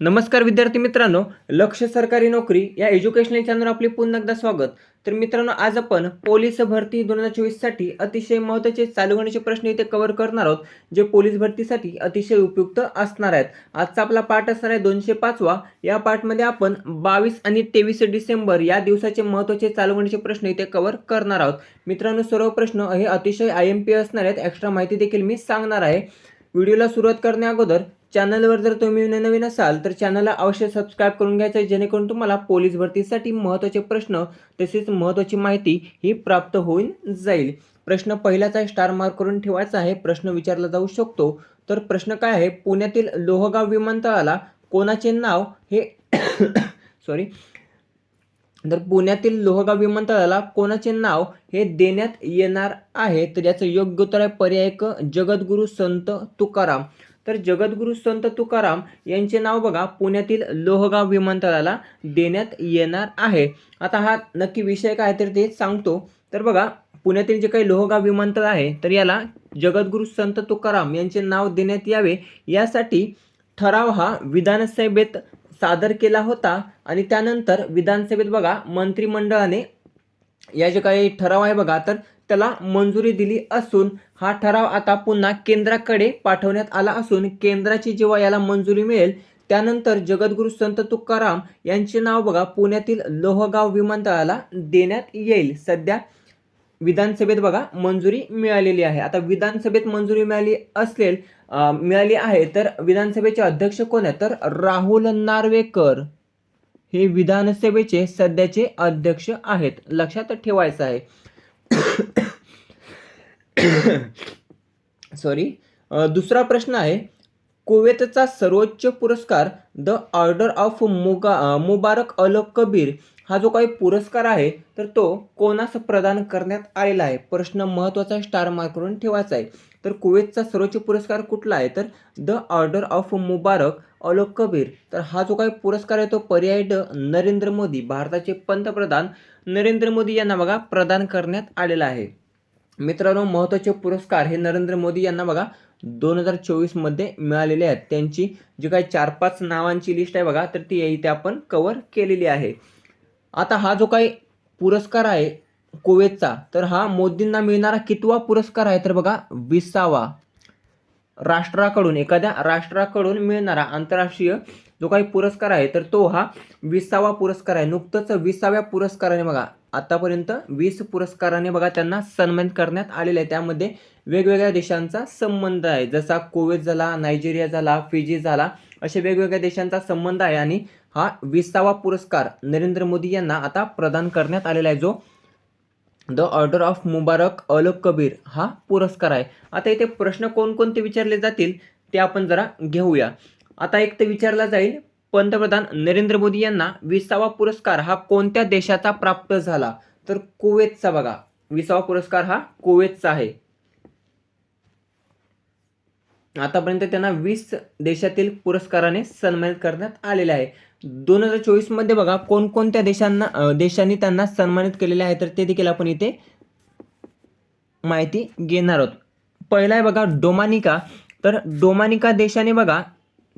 नमस्कार विद्यार्थी मित्रांनो लक्ष सरकारी नोकरी या एज्युकेशनल चॅनल आपले पुन्हा एकदा स्वागत. तर मित्रांनो आज आपण पोलीस भरती दोन हजार चोवीससाठी अतिशय महत्त्वाचे चालू होण्याचे प्रश्न इथे कव्हर करणार आहोत जे पोलीस भरतीसाठी अतिशय उपयुक्त असणार आहेत. आजचा आपला पाठ असणार आहे दोनशे पाचवा. या पाठमध्ये आपण बावीस आणि तेवीस डिसेंबर या दिवसाचे महत्त्वाचे चालू होण्याचे प्रश्न इथे कव्हर करणार आहोत. मित्रांनो सर्व प्रश्न हे अतिशय आय एम पी असणार आहेत. एक्स्ट्रा माहिती देखील मी सांगणार आहे. व्हिडिओला सुरुवात करण्या अगोदर चॅनलवर जर तुम्ही नवीन असाल तर चॅनलला अवश्य सबस्क्राईब करून घ्यायचं आहे जेणेकरून तुम्हाला पोलीस भरतीसाठी महत्त्वाचे प्रश्न तसेच महत्त्वाची माहिती ही प्राप्त होऊन जाईल. प्रश्न पहिल्याचा स्टार मार्क करून ठेवायचा आहे प्रश्न विचारला जाऊ शकतो. तर प्रश्न काय आहे पुण्यातील लोहगाव विमानतळाला कोणाचे नाव हे सॉरी तर पुण्यातील लोहगाव विमानतळाला कोणाचे नाव हे देण्यात येणार आहे तर याचं योग्य उत्तर आहे पर्याय क जगद्गुरू संत तुकाराम. तर जगद्गुरू संत तुकाराम यांचे नाव बघा पुण्यातील लोहगाव विमानतळाला देण्यात येणार आहे. आता हा नक्की विषय काय तर ते सांगतो. तर बघा पुण्यातील जे काही लोहगाव विमानतळ आहे तर याला जगद्गुरू संत तुकाराम यांचे नाव देण्यात यावे. यासाठी ठराव हा विधानसभेत सादर केला होता आणि त्यानंतर विधानसभेत बघा मंत्रिमंडळाने या जे काही ठराव आहे बघा तर त्याला मंजुरी दिली असून हा ठराव आता पुन्हा केंद्राकडे पाठवण्यात आला असून केंद्राची जेव्हा याला मंजुरी मिळेल त्यानंतर जगद्गुरू संत तुकाराम यांचे नाव बघा पुण्यातील लोहगाव विमानतळाला देण्यात येईल. सध्या विधानसभेत बघा मंजुरी मिळालेली आहे. आता विधानसभेत मंजुरी मिळाली असेल मिळाली आहे तर विधानसभेचे अध्यक्ष कोण आहे तर राहुल नार्वेकर हे विधानसभेचे सध्याचे अध्यक्ष आहेत. लक्षात ठेवायचं आहे. सॉरी दुसरा प्रश्न आहे. कुवेतचा सर्वोच्च पुरस्कार द ऑर्डर ऑफ मुगा मुबारक अल कबीर हा जो काही पुरस्कार आहे तर तो कोणास प्रदान करण्यात आलेला आहे? प्रश्न महत्त्वाचा स्टार मार्क करून ठेवायचा आहे. तर कुवेतचा सर्वोच्च पुरस्कार कुठला आहे? तर the order of Mubarak al Kabir तर हा जो काही पुरस्कार आहे तो पर्याय ड नरेंद्र मोदी भारताचे पंतप्रधान नरेंद्र मोदी यांना बघा प्रदान करण्यात आलेला आहे. मित्रांनो महत्त्वाचे पुरस्कार हे नरेंद्र मोदी यांना बघा दोन हजार चोवीसमध्ये मिळालेले आहेत. त्यांची जी काही चार पाच नावांची लिस्ट आहे बघा तर ती इथे आपण कवर केलेली आहे. आता हा जो काही पुरस्कार आहे कुवेतचा तर हा मोदींना मिळणारा कितवा पुरस्कार आहे? तर बघा विसावा. राष्ट्राकडून एखाद्या राष्ट्राकडून मिळणारा आंतरराष्ट्रीय जो काही पुरस्कार आहे तर तो हा विसावा पुरस्कार आहे. नुकतंच विसाव्या पुरस्काराने बघा आतापर्यंत वीस पुरस्काराने बघा त्यांना सन्मानित करण्यात आलेले आहे. त्यामध्ये वेगवेगळ्या देशांचा संबंध आहे. जसा कोविड झाला नायजेरिया झाला फिजी झाला असे वेगवेगळ्या देशांचा संबंध आहे. आणि हा विसावा पुरस्कार नरेंद्र मोदी यांना आता प्रदान करण्यात आलेला आहे. जो the order of Mubarak al Kabir हा पुरस्कार आहे. आता इथे प्रश्न कोणकोणते विचारले जातील ते आपण जरा घेऊया. आता एक तर विचारला जाईल पंतप्रधान नरेंद्र मोदी यांना विसावा पुरस्कार हा कोणत्या देशाचा प्राप्त झाला? तर कुवेतचा बघा. विसावा पुरस्कार हा कुवेतचा आहे. आतापर्यंत त्यांना वीस देशातील पुरस्काराने सन्मानित करण्यात आलेले आहे. दोन हजार चोवीसमध्ये बघा कोणकोणत्या देशांना देशांनी त्यांना सन्मानित केलेले आहे तर ते देखील आपण इथे माहिती घेणार आहोत. पहिला आहे बघा डोमानिका. तर डोमानिका देशाने बघा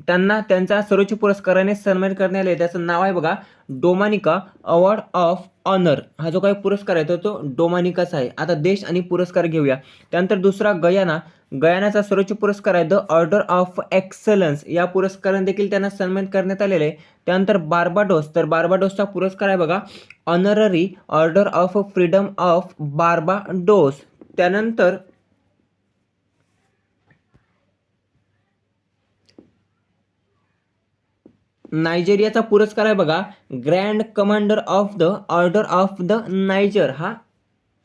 त्यांना त्यांचा सर्वोच्च पुरस्काराने सन्मानित करण्यात आले. त्याचं नाव आहे बघा डोमानिका अवॉर्ड ऑफ ऑनर. हा जो काही पुरस्कार आहे तर तो डोमानिकाचा आहे. आता देश आणि पुरस्कार घेऊया. त्यानंतर दुसरा गयाना. गयानाचा सर्वोच्च पुरस्कार आहे द ऑर्डर ऑफ एक्सलन्स या पुरस्काराने देखील त्यांना सन्मानित करण्यात आलेले आहे. त्यानंतर बार्बाडोस. तर बार्बाडोसचा पुरस्कार आहे बघा honorary order of freedom of Barbados त्यानंतर नायजेरियाचा पुरस्कार आहे बघा. Grand commander of the order of the Niger हा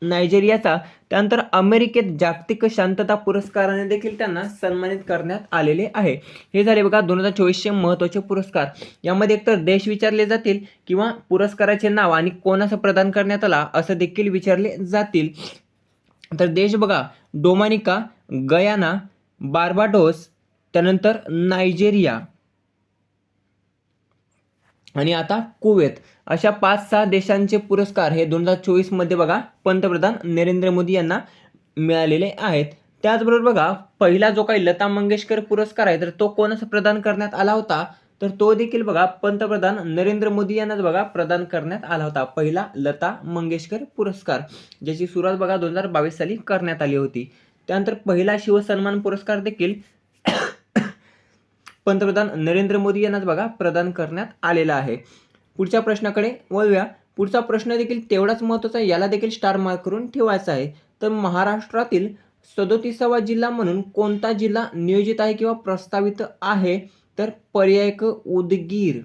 नायजेरियाचा. त्यानंतर अमेरिकेत जागतिक शांतता पुरस्काराने देखील त्यांना सन्मानित करण्यात आलेले आहे. हे झाले बघा दोन हजार चोवीसचे महत्त्वाचे पुरस्कार. यामध्ये एकतर देश विचारले जातील किंवा पुरस्काराचे नाव आणि कोणाचं प्रदान करण्यात आला असं देखील विचारले जातील. तर देश बघा डोमानिका गयाना बार्बाडोस त्यानंतर नायजेरिया. आणि आता कुवेत. अशा पाच सहा देशांचे पुरस्कार हे दोन हजार चोवीसमध्ये बघा पंतप्रधान नरेंद्र मोदी यांना मिळालेले आहेत. त्याचबरोबर बघा पहिला जो काही लता मंगेशकर पुरस्कार आहे तर तो कोणास प्रदान करण्यात आला होता? तर तो देखील बघा पंतप्रधान नरेंद्र मोदी यांनाच बघा प्रदान करण्यात आला होता पहिला लता मंगेशकर पुरस्कार ज्याची सुरुवात बघा दोन हजार बावीस साली करण्यात आली होती. त्यानंतर पहिला शिवसन्मान पुरस्कार देखील पंतप्रधान नरेंद्र मोदी यांनाच बघा प्रदान करण्यात आलेला आहे. पुढच्या प्रश्नाकडे वळूया. पुढचा प्रश्न देखील तेवढाच महत्त्वाचा आहे याला देखील स्टार मार्क करून ठेवायचा आहे. तर महाराष्ट्रातील सदोतीसावा जिल्हा म्हणून कोणता जिल्हा नियोजित आहे किंवा प्रस्तावित आहे? तर पर्याय क उदगीर.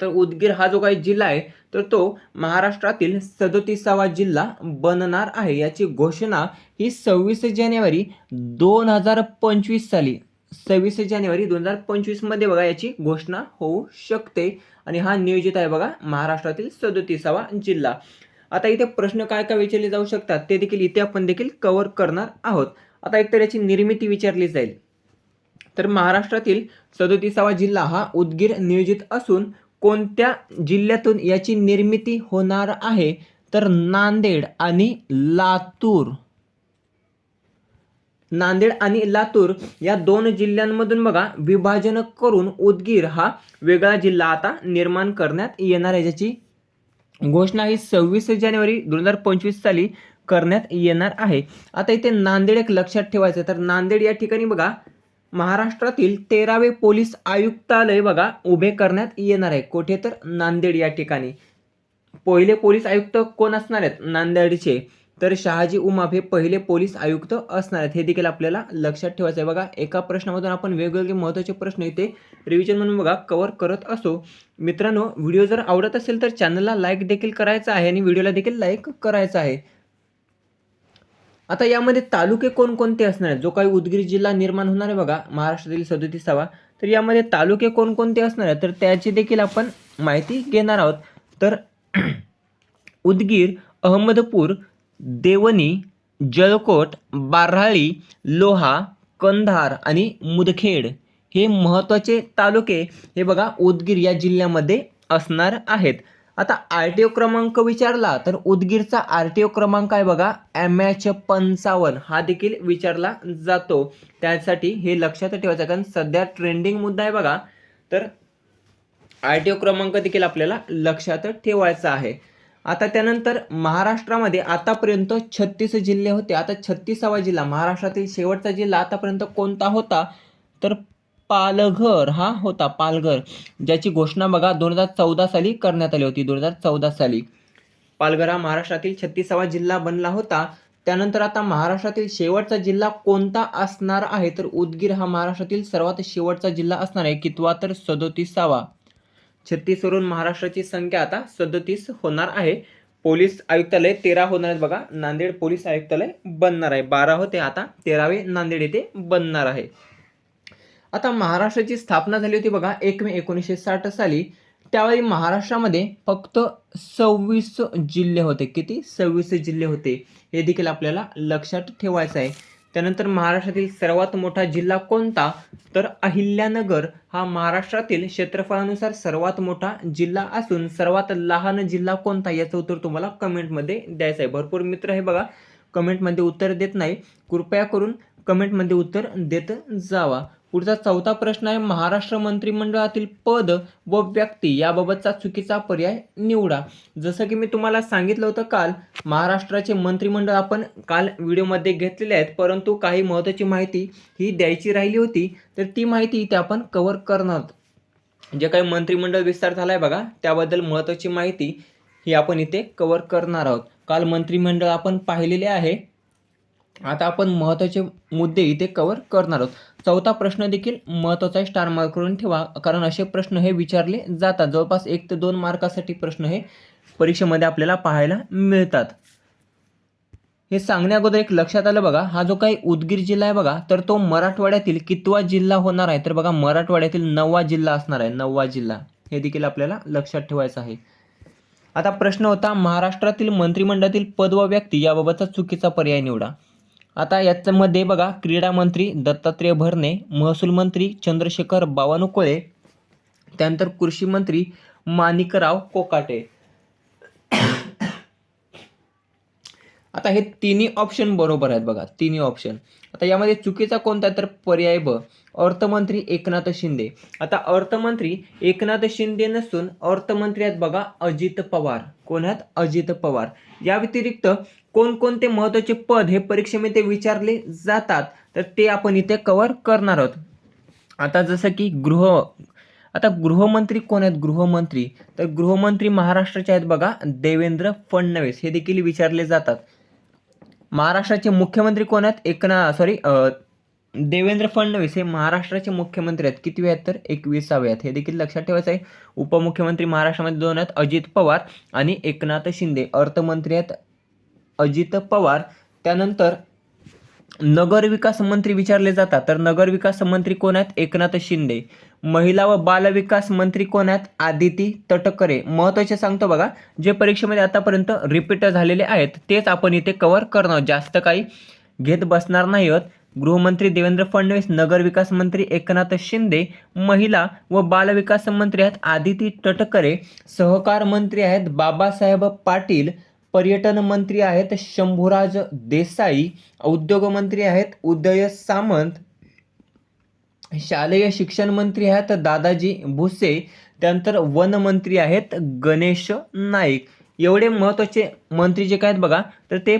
तर उदगीर हा जो काही जिल्हा आहे तर तो महाराष्ट्रातील सदोतीसावा जिल्हा बनणार आहे. याची घोषणा ही सव्वीस जानेवारी दोन हजार पंचवीस साली सव्वीस जानेवारी दोन हजार पंचवीसमध्ये बघा याची घोषणा होऊ शकते. आणि हा नियोजित आहे बघा महाराष्ट्रातील सदोतीसावा जिल्हा. आता इथे प्रश्न काय काय विचारले जाऊ शकतात ते देखील इथे आपण देखील कव्हर करणार आहोत. आता एकतर याची निर्मिती विचारली जाईल. तर महाराष्ट्रातील सदोतीसावा जिल्हा हा उदगीर नियोजित असून कोणत्या जिल्ह्यातून याची निर्मिती होणार आहे? तर नांदेड आणि लातूर. नांदेड आणि लातूर या दोन जिल्ह्यांमधून बघा विभाजन करून उदगीर हा वेगळा जिल्हा आता निर्माण करण्यात येणार आहे ज्याची घोषणा ही सव्वीस जानेवारी दोन हजार पंचवीस साली करण्यात येणार आहे. आता इथे नांदेड एक लक्षात ठेवायचं आहे. तर नांदेड या ठिकाणी बघा महाराष्ट्रातील तेरावे पोलीस आयुक्तालय बघा उभे करण्यात येणार आहे. कुठे तर नांदेड या ठिकाणी. पहिले पोलीस आयुक्त कोण असणार आहेत? नांदेडचे. तर शहाजी उमाप हे पहिले पोलीस आयुक्त असणार आहेत. हे देखील आपल्याला लक्षात ठेवायचं आहे. बघा एका प्रश्नामधून आपण वेगवेगळे महत्त्वाचे प्रश्न इथे रिव्हिजन म्हणून बघा कव्हर करत असो. मित्रांनो व्हिडिओ जर आवडत असेल तर चॅनलला लाईक देखील करायचा आहे आणि व्हिडिओला देखील लाईक करायचा आहे. आता यामध्ये तालुके कोणकोणते असणार आहेत? जो काही उदगीर जिल्हा निर्माण होणार आहे बघा महाराष्ट्रातील सदोतीसावा. तर यामध्ये तालुके कोणकोणते असणार आहेत? तर त्याची देखील आपण माहिती घेणार आहोत. तर उदगीर अहमदपूर देवणी जळकोट बार्हाळी लोहा कंधार आणि मुदखेड हे महत्त्वाचे तालुके हे बघा उदगीर या जिल्ह्यामध्ये असणार आहेत. आता आर टी ओ क्रमांक विचारला तर उदगीरचा आर टी ओ क्रमांक आहे बघा एम एच पंचावन्न. हा देखील विचारला जातो. त्यासाठी हे लक्षात ठेवायचं आहे, कारण सध्या ट्रेंडिंग मुद्दा आहे बघा. तर आर टी ओ क्रमांक देखील आपल्याला लक्षात ठेवायचा आहे. आता त्यानंतर महाराष्ट्रामध्ये आतापर्यंत छत्तीस जिल्हे होते. आता छत्तीसावा जिल्हा महाराष्ट्रातील शेवटचा जिल्हा आतापर्यंत कोणता होता? तर पालघर हा होता पालघर. ज्याची घोषणा बघा दोन हजार चौदा साली करण्यात आली होती दोन हजार चौदा साली. पालघर हा महाराष्ट्रातील छत्तीसावा जिल्हा बनला होता. त्यानंतर आता महाराष्ट्रातील शेवटचा जिल्हा कोणता असणार आहे? तर उदगीर हा महाराष्ट्रातील सर्वात शेवटचा जिल्हा असणार आहे. कितवा तर सदोतीसावा. छत्तीसवरून महाराष्ट्राची संख्या आता सदतीस होणार आहे. पोलीस आयुक्तालय तेरा होणार आहेत बघा. नांदेड पोलीस आयुक्तालय बनणार आहे. बारा होते आता. तेरावे नांदेड येथे बनणार आहे. आता महाराष्ट्राची स्थापना झाली होती बघा. एक मे एकोणीसशे साठ साली. त्यावेळी महाराष्ट्रामध्ये फक्त सव्वीस जिल्हे होते. किती? सव्वीस जिल्हे होते. हे देखील आपल्याला लक्षात ठेवायचं आहे. त्यानंतर महाराष्ट्रातील सर्वात मोठा जिल्हा कोणता? तर अहिल्यानगर हा महाराष्ट्रातील क्षेत्रफळानुसार सर्वात मोठा जिल्हा असून सर्वात लहान जिल्हा कोणता? याचं उत्तर तुम्हाला कमेंटमध्ये द्यायचं आहे. भरपूर मित्र हे बघा कमेंटमध्ये उत्तर देत नाही. कृपया करून कमेंटमध्ये उत्तर देत जावा. पुढचा चौथा प्रश्न आहे महाराष्ट्र मंत्रिमंडळातील पद व व्यक्ती याबाबतचा चुकीचा पर्याय निवडा जसं की मी तुम्हाला सांगितलं होतं काल महाराष्ट्राचे मंत्रिमंडळ आपण काल व्हिडिओमध्ये घेतलेले आहेत परंतु काही महत्त्वाची माहिती ही द्यायची राहिली होती तर ती माहिती इथे आपण कव्हर करणार आहोत. जे काही मंत्रिमंडळ विस्तार झाला आहे बघा त्याबद्दल महत्त्वाची माहिती ही आपण इथे कव्हर करणार आहोत काल मंत्रिमंडळ आपण पाहिलेले आहे आता आपण महत्त्वाचे मुद्दे इथे कवर करणार आहोत. चौथा प्रश्न देखील महत्त्वाचा आहे स्टार मार्क करून ठेवा. कारण असे प्रश्न हे विचारले जातात. जवळपास एक ते दोन मार्कासाठी प्रश्न हे परीक्षेमध्ये आपल्याला पाहायला मिळतात. हे सांगण्या अगोदर एक लक्षात आलं बघा. हा जो काही उदगीर जिल्हा आहे बघा तर तो मराठवाड्यातील कितवा जिल्हा होणार आहे? तर बघा मराठवाड्यातील नववा जिल्हा असणार आहे. नववा जिल्हा. हे देखील आपल्याला लक्षात ठेवायचं आहे. आता प्रश्न होता महाराष्ट्रातील मंत्रिमंडळातील पद व व्यक्ती याबाबतचा चुकीचा पर्याय निवडा. आता याच्यामध्ये बघा क्रीडा मंत्री दत्तात्रय भरणे महसूल मंत्री चंद्रशेखर बावनकुळे त्यानंतर कृषी मंत्री माणिकराव कोकाटे. आता हे तिन्ही ऑप्शन बरोबर आहेत बघा तिन्ही ऑप्शन आता यामध्ये चुकीचा कोणता तर पर्याय ब. अर्थमंत्री एकनाथ शिंदे. आता अर्थमंत्री एकनाथ शिंदे नसून अर्थमंत्री आहेत बघा अजित पवार. कोण आहेत? अजित पवार. या व्यतिरिक्त कोणकोणते महत्त्वाचे पद हे परीक्षेमध्ये विचारले जातात? तर ते आपण इथे कव्हर करणार आहोत. आता जसं की गृह आता गृहमंत्री कोण आहेत? गृहमंत्री. तर गृहमंत्री महाराष्ट्राचे आहेत बघा देवेंद्र फडणवीस. हे देखील विचारले जातात. महाराष्ट्राचे मुख्यमंत्री कोण आहेत? एकना सॉरी देवेंद्र फडणवीस हे महाराष्ट्राचे मुख्यमंत्री आहेत. किती आहेत तर? एकविसावे आहेत. हे देखील लक्षात ठेवायचं आहे. उपमुख्यमंत्री महाराष्ट्रामध्ये दोन आहेत. अजित पवार आणि एकनाथ शिंदे. अर्थमंत्री आहेत अजित पवार. त्यानंतर नगर विकास मंत्री विचारले जातात. तर नगर विकास मंत्री कोण आहेत? एकनाथ शिंदे. महिला व बालविकास मंत्री कोण आहेत? आदिती तटकरे. महत्त्वाचे सांगतो बघा जे परीक्षेमध्ये आतापर्यंत रिपीट झालेले आहेत तेच आपण इथे कव्हर करणार जास्त काही घेत बसणार नाही आहोत. गृहमंत्री देवेंद्र फडणवीस नगर विकास मंत्री एकनाथ शिंदे महिला व बालविकास मंत्री आहेत आदिती तटकरे सहकार मंत्री आहेत बाबासाहेब पाटील पर्यटन मंत्री आहेत शंभूराज देसाई उद्योगमंत्री आहेत उदय सामंत शालेय शिक्षण मंत्री आहेत दादाजी भुसे त्यानंतर वन मंत्री आहेत गणेश नाईक. एवढे महत्त्वाचे मंत्री जे काय आहेत बघा तर ते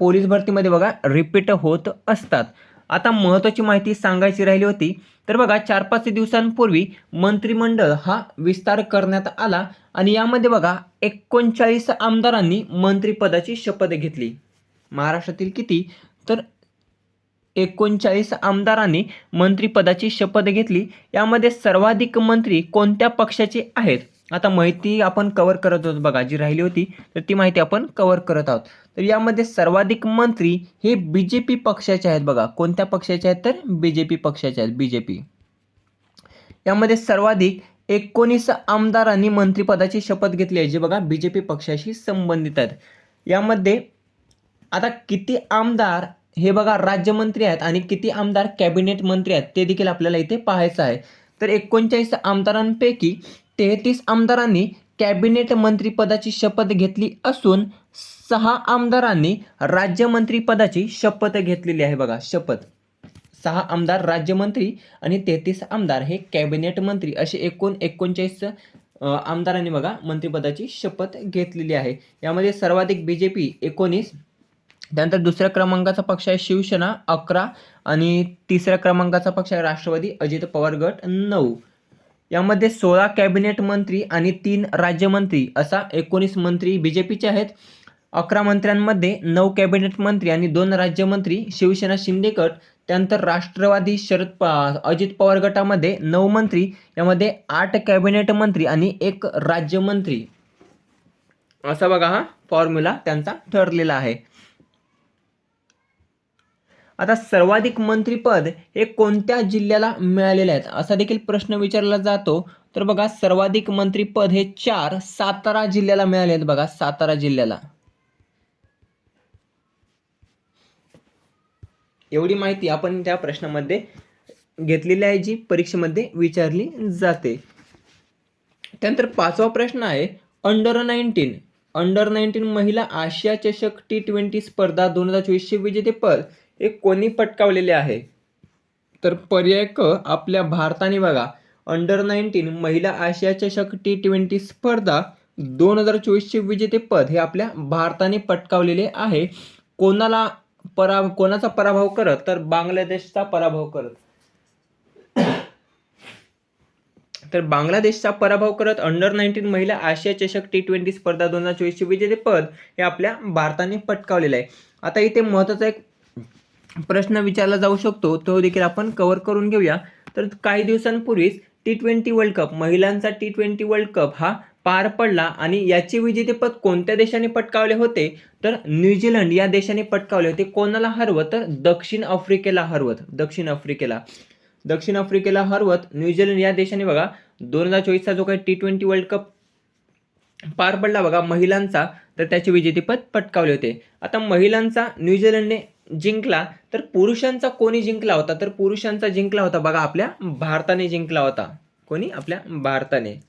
पोलीस भरतीमध्ये बघा रिपीट होत असतात. आता महत्त्वाची माहिती सांगायची राहिली होती तर बघा चार पाच दिवसांपूर्वी मंत्रिमंडळ हा विस्तार करण्यात आला आणि यामध्ये बघा एकोणचाळीस आमदारांनी मंत्रिपदाची शपथ घेतली. महाराष्ट्रातील किती? तर एकोणचाळीस आमदारांनी मंत्रिपदाची शपथ घेतली. यामध्ये सर्वाधिक मंत्री कोणत्या पक्षाचे आहेत? आता माहिती आपण कवर करत आहोत बघा जी राहिली होती तर ती माहिती आपण कवर करत आहोत. तर यामध्ये सर्वाधिक मंत्री हे बी जे पी पक्षाचे आहेत बघा. कोणत्या पक्षाचे आहेत तर? बी जे पी पक्षाचे आहेत बी जे पी यामध्ये सर्वाधिक एकोणीस आमदारांनी मंत्रिपदाची शपथ घेतली आहे जे बघा बी जे पी पक्षाशी संबंधित आहेत. यामध्ये आता किती आमदार हे बघा राज्यमंत्री आहेत आणि किती आमदार कॅबिनेट मंत्री आहेत ते देखील आपल्याला इथे पाहायचं आहे. तर एकोणचाळीस आमदारांपैकी तेहतीस आमदारांनी कॅबिनेट मंत्रीपदाची शपथ घेतली असून सहा आमदारांनी राज्यमंत्रीपदाची शपथ घेतलेली आहे बघा शपथ. सहा आमदार राज्यमंत्री आणि तेहतीस आमदार हे कॅबिनेट मंत्री असे एकूण एकोणचाळीस आमदारांनी बघा मंत्रिपदाची शपथ घेतलेली आहे. यामध्ये सर्वाधिक बी जे पी एकोणीस त्यानंतर दुसऱ्या क्रमांकाचा पक्ष आहे शिवसेना अकरा आणि तिसऱ्या क्रमांकाचा पक्ष आहे राष्ट्रवादी अजित पवार गट नऊ. यामध्ये सोळा कॅबिनेट मंत्री आणि तीन राज्यमंत्री असा एकोणीस मंत्री बी जे पीचे आहेत. अकरा मंत्र्यांमध्ये नऊ कॅबिनेट मंत्री आणि दोन राज्यमंत्री शिवसेना शिंदे गट त्यानंतर राष्ट्रवादी शरद पा अजित पवार गटामध्ये नऊ मंत्री यामध्ये आठ कॅबिनेट मंत्री आणि एक राज्यमंत्री. असा बघा हा फॉर्म्युला त्यांचा ठरलेला आहे. आता सर्वाधिक मंत्रीपद हे कोणत्या जिल्ह्याला मिळालेले आहेत? असा देखील प्रश्न विचारला जातो. तर बघा सर्वाधिक मंत्रीपद हे चार सातारा जिल्ह्याला मिळाले आहेत बघा सातारा जिल्ह्याला. एवढी माहिती आपण त्या प्रश्नामध्ये घेतलेली आहे जी परीक्षेमध्ये विचारली जाते. त्यानंतर पाचवा प्रश्न आहे अंडर नाईन्टीन अंडर नाईन्टीन महिला आशिया चषक टी ट्वेंटी स्पर्धा दोन हजार चोवीसचे विजेतेपद हे कोणी पटकावलेले आहे? तर पर्याय क आपल्या भारताने बघा. अंडर नाईन्टीन महिला आशिया चषक टी ट्वेंटी स्पर्धा दोन हजार चोवीसचे विजेतेपद हे आपल्या भारताने पटकावलेले आहे. कोणाला परा कोणाचा पराभव करत तर बांगलादेशचा पराभव करत. तर बांगलादेशचा पराभव करत अंडर नाईन्टीन महिला आशिया चषक टी ट्वेंटी स्पर्धा दोन हजार चोवीसचे विजेतेपद हे आपल्या भारताने पटकावलेलं आहे. आता इथे महत्त्वाचा एक प्रश्न विचारला जाऊ शकतो तो देखील आपण कव्हर करून घेऊया. तर काही दिवसांपूर्वीच टी ट्वेंटी वर्ल्ड कप महिलांचा टी ट्वेंटी वर्ल्ड कप हा पार पडला आणि याचे विजेतेपद कोणत्या देशाने पटकावले होते? तर न्यूझीलंड या देशाने पटकावले होते. कोणाला हरवत? तर दक्षिण आफ्रिकेला हरवत. दक्षिण आफ्रिकेला. दक्षिण आफ्रिकेला हरवत न्यूझीलंड या देशाने बघा. दोन हजार चोवीसचा जो काही टी ट्वेंटी वर्ल्ड कप पार पडला बघा महिलांचा तर त्याचे विजेतेपद पटकावले होते. आता महिलांचा न्यूझीलंडने जिंकला तर पुरुषांचा कोणी जिंकला होता? तर पुरुषांचा जिंकला होता बघा आपल्या भारताने जिंकला होता. कोणी? आपल्या भारताने.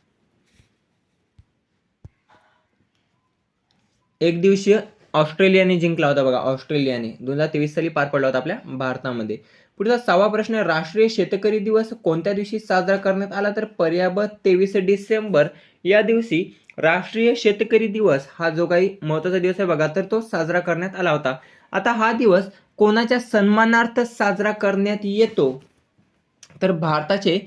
एक दिवसीय ऑस्ट्रेलियाने जिंकला होता बघा ऑस्ट्रेलियाने. दोन हजार तेवीस साली पार पडला होता आपल्या भारतामध्ये. पुढचा सहावा प्रश्न राष्ट्रीय शेतकरी दिवस कोणत्या दिवशी साजरा करण्यात आला? तर पर्याय तेवीस डिसेंबर या दिवशी राष्ट्रीय शेतकरी दिवस हा जो काही महत्त्वाचा दिवस आहे बघा तर तो साजरा करण्यात आला होता. आता हा दिवस कोणाच्या सन्मानार्थ साजरा करण्यात येतो? तर भारताचे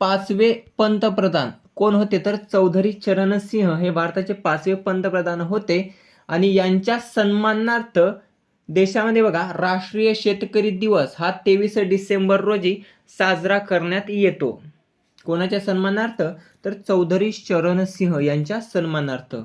पाचवे पंतप्रधान कोण होते? तर चौधरी चरण सिंह हे भारताचे पाचवे पंतप्रधान होते. आणि यांच्या सन्मानार्थ देशामध्ये बघा राष्ट्रीय शेतकरी दिवस हा तेवीस डिसेंबर रोजी साजरा करण्यात येतो. कोणाच्या सन्मानार्थ? तर चौधरी चरण सिंह यांच्या सन्मानार्थ.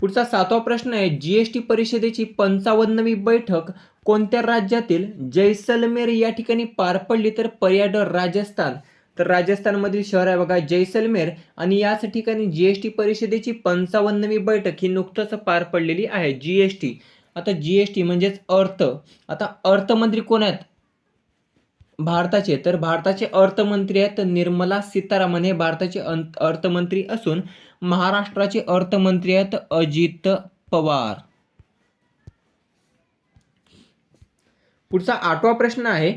पुढचा सातवा प्रश्न आहे जीएसटी परिषदेची पंचावन्नवी बैठक कोणत्या राज्यातील जैसलमेर या ठिकाणी पार पडली तर पर्यटन राजस्थान? तर राजस्थानमधील शहर आहे बघा जैसलमेर. आणि याच ठिकाणी जीएसटी परिषदेची पंचावन्नवी बैठक ही नुकतंच पार पडलेली आहे जीएसटी आता जीएसटी म्हणजेच अर्थ. आता अर्थमंत्री कोण आहेत? भारताचे. तर भारताचे अर्थमंत्री आहेत निर्मला सीतारामन. हे भारताचे अर्थमंत्री असून महाराष्ट्राचे अर्थमंत्री आहेत अजित पवार. पुढचा आठवा प्रश्न आहे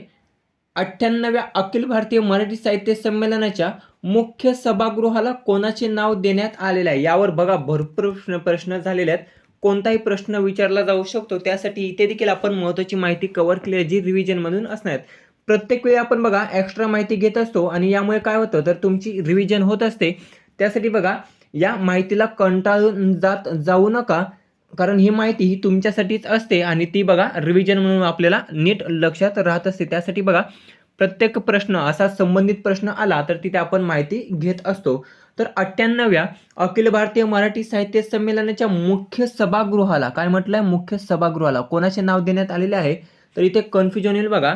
अठ्ठ्याण्णव्या अखिल भारतीय मराठी साहित्य संमेलनाच्या मुख्य सभागृहाला कोणाचे नाव देण्यात आलेले आहे? यावर बघा भरपूर प्रश्न प्रश्न झालेले आहेत. कोणताही प्रश्न विचारला जाऊ शकतो. त्यासाठी इथे देखील आपण महत्त्वाची माहिती कव्हर केली जी रिव्हिजनमधून असणार आहेत. प्रत्येक वेळी आपण बघा एक्स्ट्रा माहिती घेत असतो आणि यामुळे काय होतं? तर तुमची रिव्हिजन होत असते. त्यासाठी बघा या माहितीला कंटाळून जात जाऊ नका. कारण ही माहिती ही तुमच्यासाठीच असते आणि ती बघा रिव्हिजन म्हणून आपल्याला नीट लक्षात राहत असते. त्यासाठी बघा प्रत्येक प्रश्न असा संबंधित प्रश्न आला तर तिथे आपण माहिती घेत असतो. तर अठ्ठ्याण्णव्या अखिल भारतीय मराठी साहित्य संमेलनाच्या मुख्य सभागृहाला काय म्हटलंय? मुख्य सभागृहाला. कोणाचे नाव देण्यात आलेले आहे? तर इथे कन्फ्युजन येईल बघा.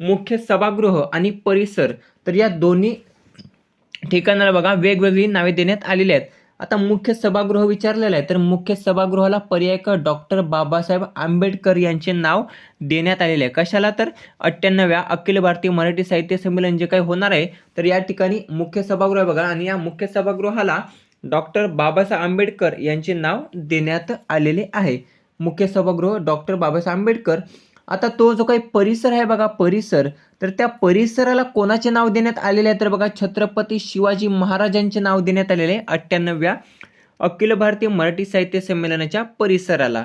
मुख्य सभागृह आणि परिसर. तर या दोन्ही ठिकाणाला बघा वेगवेगळी नावे देण्यात आलेली आहेत. आता मुख्य सभागृह विचारलेलं आहे. तर मुख्य सभागृहाला पर्याय क डॉक्टर बाबासाहेब आंबेडकर यांचे नाव देण्यात आलेले आहे. कशाला? तर अठ्ठ्याण्णव्या अखिल भारतीय मराठी साहित्य संमेलन जे काही होणार आहे तर या ठिकाणी मुख्य सभागृह बघा. आणि या मुख्य सभागृहाला डॉक्टर बाबासाहेब आंबेडकर यांचे नाव देण्यात आलेले आहे. मुख्य सभागृह डॉक्टर बाबासाहेब आंबेडकर आता तो जो काही परिसर आहे बघा परिसर तर त्या परिसराला कोणाचे नाव देण्यात आलेले आहे? तर बघा छत्रपती शिवाजी महाराजांचे नाव देण्यात आलेले आहे अठ्ठ्याण्णव्या अखिल भारतीय मराठी साहित्य संमेलनाच्या परिसराला.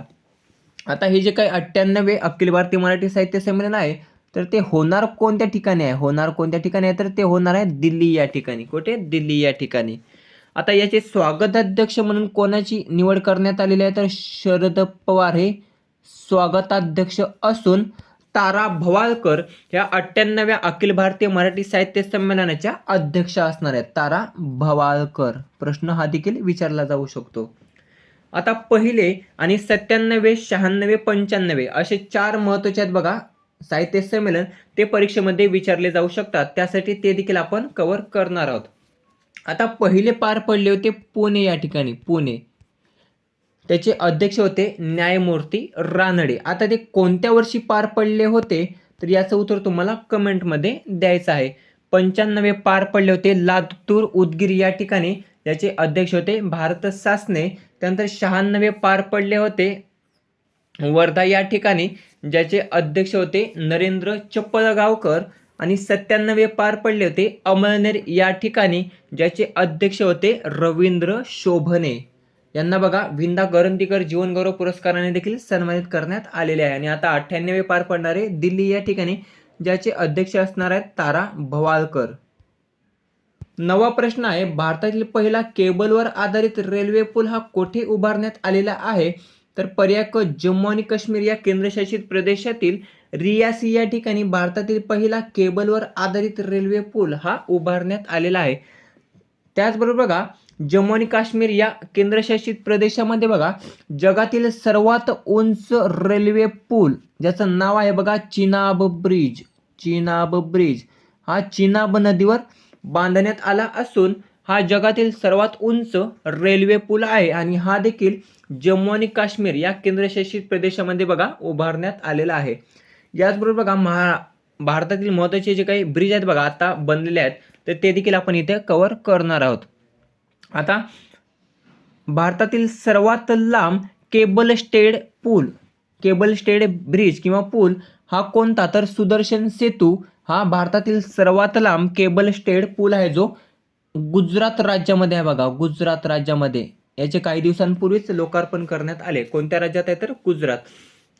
आता हे जे काही अठ्ठ्याण्णवे अखिल भारतीय मराठी साहित्य संमेलन आहे तर ते होणार कोणत्या ठिकाणी आहे? होणार कोणत्या ठिकाणी आहे? तर ते होणार आहे दिल्ली या ठिकाणी. कुठे? दिल्ली या ठिकाणी. आता याचे स्वागताध्यक्ष म्हणून कोणाची निवड करण्यात आलेली आहे? तर शरद पवार हे स्वागताध्यक्ष असून तारा भवाळकर ह्या अठ्ठ्याण्णव्या अखिल भारतीय मराठी साहित्य संमेलनाच्या अध्यक्ष असणार आहेत. तारा भवाळकर प्रश्न हा देखील विचारला जाऊ शकतो. आता पहिले आणि सत्त्याण्णवे शहाण्णवे पंच्याण्णवे असे चार महत्त्वाचे आहेत बघा. साहित्य संमेलन ते परीक्षेमध्ये विचारले जाऊ शकतात. त्यासाठी ते देखील आपण कव्हर करणार आहोत. आता पहिले पार पडले होते पुणे या ठिकाणी. पुणे. त्याचे अध्यक्ष होते न्यायमूर्ती रानडे. आता ते कोणत्या वर्षी पार पडले होते? तर याचं उत्तर तुम्हाला कमेंटमध्ये द्यायचं आहे. पंच्याण्णवे पार पडले होते लातूर उदगीर या ठिकाणी. याचे अध्यक्ष होते भारत सासने त्यानंतर शहाण्णवे पार पडले होते वर्धा या ठिकाणी. ज्याचे अध्यक्ष होते नरेंद्र चप्पलगावकर आणि सत्त्याण्णवे पार पडले होते अमळनेर या ठिकाणी. ज्याचे अध्यक्ष होते रवींद्र शोभने. यांना बघा विंदा करंदीकर जीवन गौरव पुरस्काराने देखील सन्मानित करण्यात आलेले आहे. आणि आता अठ्ठ्याण्णवे पार पडणारे दिल्ली या ठिकाणी ज्याचे अध्यक्ष असणार आहेत तारा भवाळकर नवा प्रश्न आहे भारतातील पहिला केबलवर आधारित रेल्वे पूल हा कोठे उभारण्यात आलेला आहे? तर पर्याय क जम्मू आणि काश्मीर या केंद्रशासित प्रदेशातील रियासी या ठिकाणी भारतातील पहिला केबलवर आधारित रेल्वे पूल हा उभारण्यात आलेला आहे. त्याचबरोबर बघा जम्मू आणि काश्मीर या केंद्रशासित प्रदेशामध्ये बघा जगातील सर्वात उंच रेल्वे पूल ज्याचं नाव आहे बघा चिनाब ब्रिज चिनाब ब्रिज हा चिनाब नदीवर बांधण्यात आला असून हा जगातील सर्वात उंच रेल्वे पूल आहे आणि हा देखील जम्मू आणि काश्मीर या केंद्रशासित प्रदेशामध्ये बघा उभारण्यात आलेला आहे. याचबरोबर बघा महा भारतातील महत्त्वाचे जे काही ब्रिज आहेत बघा आता बनलेले आहेत तर ते देखील आपण इथे कव्हर करणार आहोत. आता भारतातील सर्वात लांब केबल स्टेड पूल केबल स्टेड ब्रिज किंवा पूल हा कोणता? तर सुदर्शन सेतू हा भारतातील सर्वात लांब केबल स्टेड पूल आहे जो गुजरात राज्यामध्ये आहे बघा गुजरात राज्यामध्ये. याचे काही दिवसांपूर्वीच लोकार्पण करण्यात आले. कोणत्या राज्यात आहे? तर गुजरात.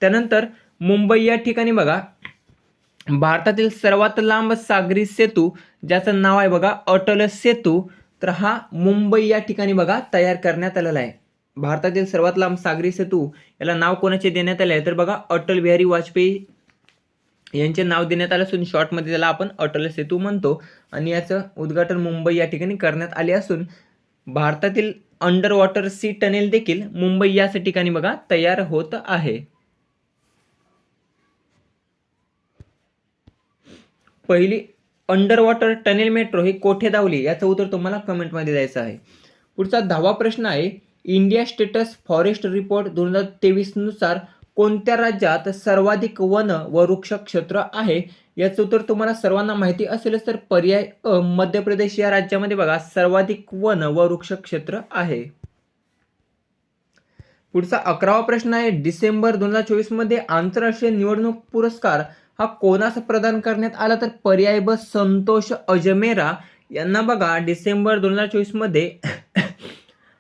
त्यानंतर मुंबई या ठिकाणी बघा भारतातील सर्वात लांब सागरी सेतू ज्याचं नाव आहे बघा अटल सेतू तर हा मुंबई या ठिकाणी बघा तयार करण्यात आलेला आहे. भारतातील सर्वात लांब सागरी सेतू याला नाव कोणाचे देण्यात आले आहे? तर बघा अटल बिहारी वाजपेयी यांचे नाव देण्यात आले असून शॉर्टमध्ये त्याला आपण अटल सेतू म्हणतो. आणि याचं उद्घाटन मुंबई या ठिकाणी करण्यात आले असून भारतातील अंडर वॉटर सी टनेल देखील मुंबई याच ठिकाणी बघा तयार होत आहे. पहिली अंडर वॉटर टनेल मेट्रो ही कोठे धावली याचं उत्तर तुम्हाला कमेंटमध्ये द्यायचं आहे. पुढचा दहावा प्रश्न आहे इंडिया स्टेटस फॉरेस्ट रिपोर्ट दोन हजार तेवीसनुसार कोणत्या राज्यात सर्वाधिक वन व वृक्ष क्षेत्र आहे? याचं उत्तर तुम्हाला सर्वांना माहिती असेलच तर पर्याय अ मध्य प्रदेश या राज्यामध्ये बघा सर्वाधिक वन व वृक्ष क्षेत्र आहे. पुढचा अकरावा प्रश्न आहे डिसेंबर दोन हजार चोवीसमध्ये आंतरराष्ट्रीय निवडणूक पुरस्कार हा कोणास प्रदान करण्यात आला तर पर्याय ब संतोष अजमेरा. यांना बघा डिसेंबर दोन हजार चोवीसमध्ये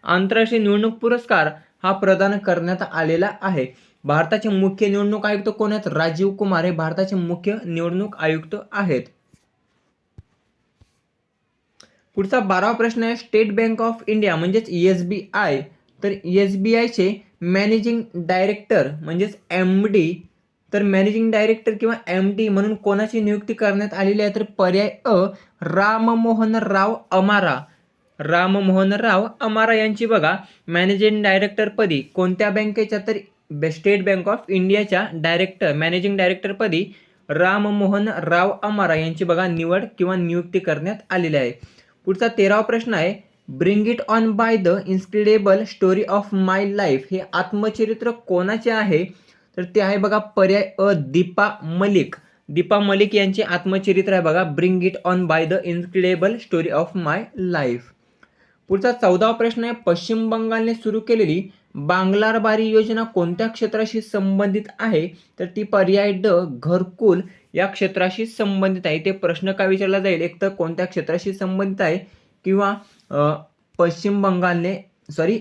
आंतरराष्ट्रीय निवडणूक पुरस्कार हा प्रदान करण्यात आलेला आहे. भारताचे मुख्य निवडणूक आयुक्त कोण आहेत? राजीव कुमार हे भारताचे मुख्य निवडणूक आयुक्त आहेत. पुढचा बारावा प्रश्न आहे स्टेट बँक ऑफ इंडिया म्हणजेच एस बी आय. तर एस बी आयचे मॅनेजिंग डायरेक्टर म्हणजेच एम डी तर मॅनेजिंग डायरेक्टर किंवा एम डी म्हणून कोणाची नियुक्ती करण्यात आलेली आहे? तर पर्याय अ राममोहन राव अमारा. राममोहन राव अमारा यांची बघा मॅनेजिंग डायरेक्टरपदी कोणत्या बँकेच्या? तर स्टेट बँक ऑफ इंडियाच्या डायरेक्टर मॅनेजिंग डायरेक्टरपदी राममोहन राव अमारा यांची बघा निवड किंवा नियुक्ती करण्यात आलेली आहे. पुढचा तेरावा प्रश्न आहे bring it on by the incredible story of my life हे आत्मचरित्र कोणाचे आहे? तर ते आहे बघा पर्याय अ दीपा मलिक. दीपा मलिक यांचे आत्मचरित्र आहे बघा bring it on by the incredible story of my life पुढचा चौदावा प्रश्न आहे पश्चिम बंगालने सुरू केलेली बांगलारबारी योजना कोणत्या क्षेत्राशी संबंधित आहे? तर ती पर्याय ड घरकुल या क्षेत्राशी संबंधित आहे. ते प्रश्न का विचारला जाईल? एक तर कोणत्या क्षेत्राशी संबंधित आहे? किंवा पश्चिम बंगालने सॉरी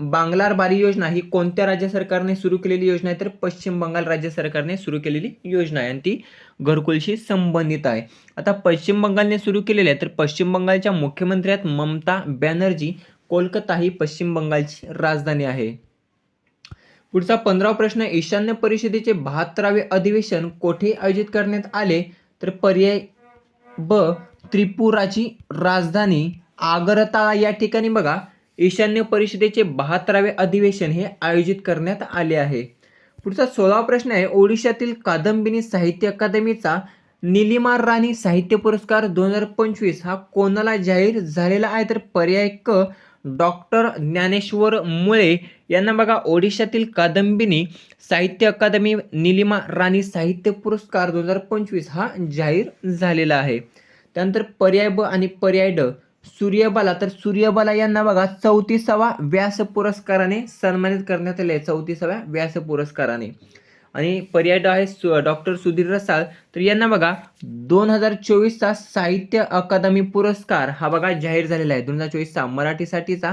बांगलार बारी योजना ही कोणत्या राज्य सरकारने सुरू केलेली योजना आहे? तर पश्चिम बंगाल राज्य सरकारने सुरू केलेली योजना आहे आणि ती घरकुलशी संबंधित आहे. आता पश्चिम बंगालने सुरू केलेली आहे तर पश्चिम बंगालच्या मुख्यमंत्री आहेत ममता बॅनर्जी कोलकाता ही पश्चिम बंगालची राजधानी आहे. पुढचा पंधरावा प्रश्न ईशान्य परिषदेचे बहात्तरावे अधिवेशन कोठे आयोजित करण्यात आले? तर पर्याय ब त्रिपुराची राजधानी आगरताळा या ठिकाणी बघा. ईशान्य परिषदेचे बहात्तरावे अधिवेशन हे आयोजित करण्यात आले आहे. पुढचा सोळावा प्रश्न आहे ओडिशातील कादंबिनी साहित्य अकादमीचा निलिमा राणी साहित्य पुरस्कार दोन हजार पंचवीस हा कोणाला जाहीर झालेला आहे? तर पर्याय क डॉक्टर ज्ञानेश्वर मुळे यांना बघा ओडिशातील कादंबिनी साहित्य अकादमी निलिमा राणी साहित्य पुरस्कार दोन हजार पंचवीस हा जाहीर झालेला आहे. त्यानंतर पर्याय ब आणि पर्याय ड. सूर्यबाला. तर सूर्यबाला यांना बघा चौतीसावा व्यास पुरस्काराने सन्मानित करण्यात आले. चौतीसाव्या व्यास पुरस्काराने आणि पर्याय आहे डॉक्टर सुधीर रसाळ. तर यांना बघा दोन हजार चोवीसचा साहित्य अकादमी पुरस्कार हा बघा जाहीर झालेला आहे. दोन हजार चोवीसचा मराठीसाठीचा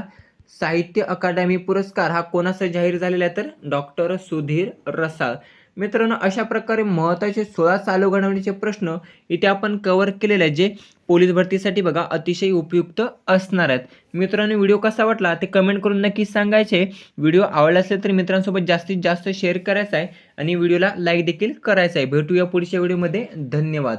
साहित्य अकादमी पुरस्कार हा कोणाचा जाहीर झालेला आहे तर डॉक्टर सुधीर रसाळ. मित्रांनो अशा प्रकारे महत्त्वाचे सोळा चालू घडवण्याचे प्रश्न इथे आपण कवर केलेले आहेत जे पोलीस भरतीसाठी बघा अतिशय उपयुक्त असणार आहेत. मित्रांनो व्हिडिओ कसा वाटला ते कमेंट करून नक्की सांगायचे. व्हिडिओ आवडला असेल तर मित्रांसोबत जास्तीत जास्त शेअर करायचा आहे आणि व्हिडिओला लाईक देखील करायचा आहे. भेटूया पुढच्या व्हिडिओमध्ये धन्यवाद.